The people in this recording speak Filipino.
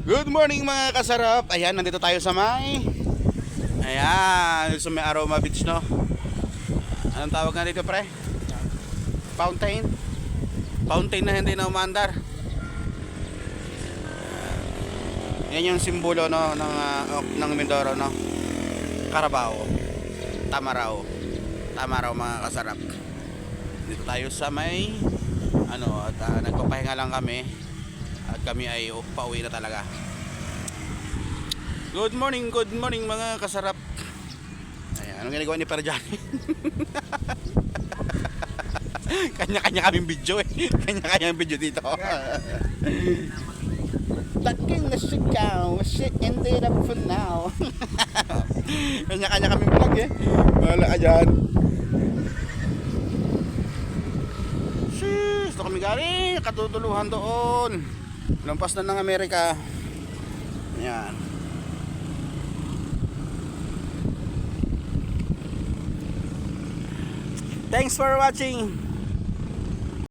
Good morning mga kasarap. Ayan, nandito tayo sa may Ayan, sa may Aroma Beach, no? Anong tawag nga dito, pre? Fountain? Fountain na hindi na umandar. Yan yung simbolo no ng ah, ng Mindoro no. Carabao. Tama raw. Tama raw mga kasarap. Dito tayo sa may ano at ah, nagpapahinga lang kami at kami ay pauwi na talaga. Good morning, good morning mga kasarap. Ayan, anong ginagawa ni Perjani? Kanya-kanya kaming video eh. Kanya-kanya video dito. Taking na sigaw, she ended up for now. Kanya-kanya kaming vlog eh. Wala ka dyan. Sis, ito kami galing. Katutuluhan doon. Lampas na ng Amerika. Yan. Thanks for watching.